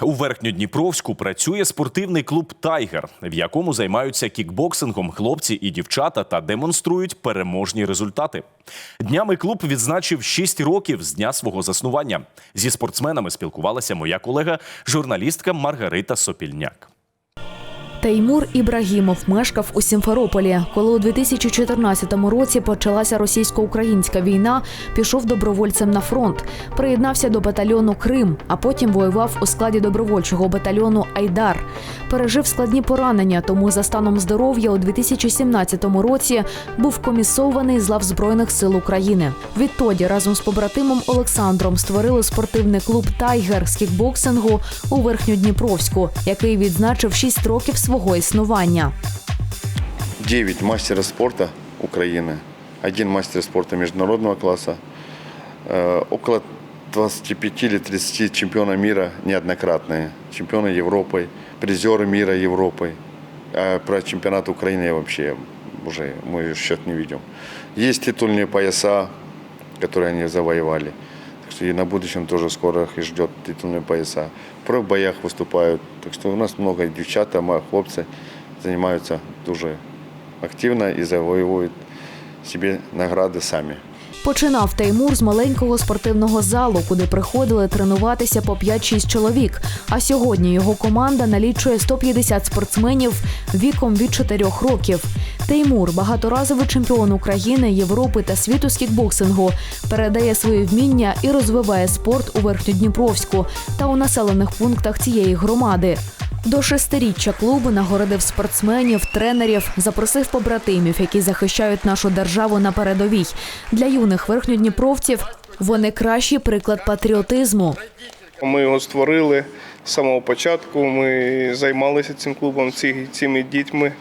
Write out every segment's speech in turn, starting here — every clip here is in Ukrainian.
У Верхньодніпровську працює спортивний клуб Тайгер, в якому займаються кікбоксингом хлопці і дівчата та демонструють переможні результати. Днями клуб відзначив 6 років з дня свого заснування. Зі спортсменами спілкувалася моя колега, журналістка Маргарита Сопільняк. Теймур Ібрагімов мешкав у Сімферополі. Коли у 2014 році почалася російсько-українська війна, пішов добровольцем на фронт, приєднався до батальйону Крим, а потім воював у складі добровольчого батальйону Айдар. Пережив складні поранення, тому за станом здоров'я у 2017 році був комісований з лав Збройних сил України. Відтоді разом з побратимом Олександром створили спортивний клуб Тайгер з кікбоксингу у Верхньодніпровську, який відзначив 6 років свого існування. 9 мастера спорта Украины, один мастер спорта международного класса, э, около 25 или 30 чемпиона мира неоднократные, чемпионы Европы, призеры мира Европы. А про чемпионат Украины я вообще уже мой счет не видел. Есть титульные пояса, которые они завоевали. Так что и на будущем тоже скоро их ждет титульные пояса. Про боях выступают. Так что у нас много девчат, а ма- хлопцы занимаются дуже активно і завоюють собі награди самі. Починав Теймур з маленького спортивного залу, куди приходили тренуватися по 5-6 чоловік. А сьогодні його команда налічує 150 спортсменів віком від 4 років. Теймур, багаторазовий чемпіон України, Європи та світу з кікбоксингу, передає свої вміння і розвиває спорт у Верхньодніпровську та у населених пунктах цієї громади. До шестиріччя клубу нагородив спортсменів, тренерів, запросив побратимів, які захищають нашу державу на передовій. Для юних верхньодніпровців вони кращий приклад патріотизму. Ми його створили з самого початку. Ми займалися цим клубом, цими дітьми.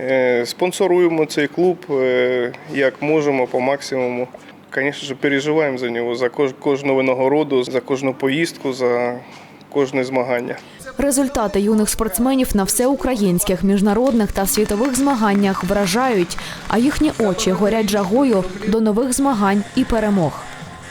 Е, Спонсоруємо цей клуб е, як можемо по максимуму. Звісно ж, переживаємо за нього, за кож- кожну винагороду, за кожну поїздку, за кожне змагання. Результати юних спортсменів на всеукраїнських, міжнародних та світових змаганнях вражають, а їхні очі горять жагою до нових змагань і перемог.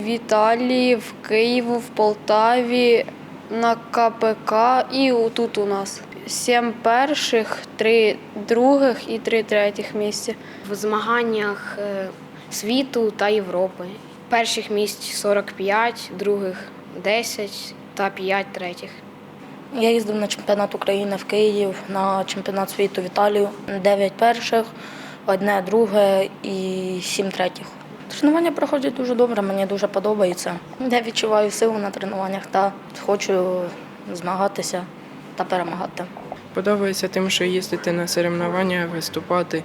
В Італії, в Києву, в Полтаві, на КПК і тут у нас. Сім перших, три других і три третіх місця. в змаганнях е, світу та Європи. Перших місць 45, других 10 та 5 третіх. Я їздив на чемпіонат України в Київ, на чемпіонат світу в Італію. Дев'ять перших, одне друге і сім третіх. Тренування проходять дуже добре, мені дуже подобається. Я відчуваю силу на тренуваннях та хочу змагатися та перемагати. Подобається тим, що їздити на соревнування, виступати.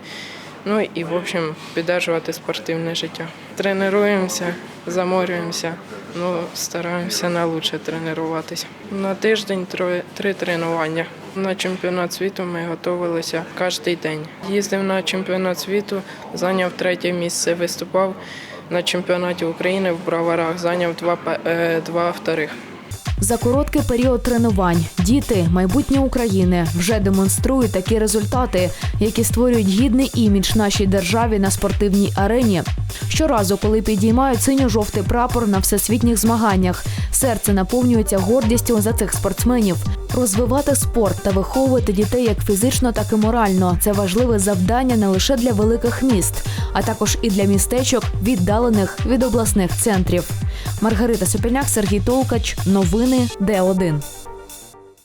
Ну і, в общем, піддержувати спортивне життя. Тренуємося, заморюємося, ну, стараємося на лучше тренуватися. На тиждень три тренування. На чемпіонат світу ми готувалися кожен день. Їздив на чемпіонат світу, зайняв третє місце, виступав на чемпіонаті України в браварах, зайняв два, е, два вторих. За короткий період тренувань діти, майбутнє України, вже демонструють такі результати, які створюють гідний імідж нашій державі на спортивній арені. Щоразу, коли підіймають синьо-жовтий прапор на всесвітніх змаганнях, серце наповнюється гордістю за цих спортсменів. Розвивати спорт та виховувати дітей як фізично, так і морально це важливе завдання не лише для великих міст, а також і для містечок, віддалених від обласних центрів. Маргарита Сопільняк, Сергій Толкач. Новини Д1.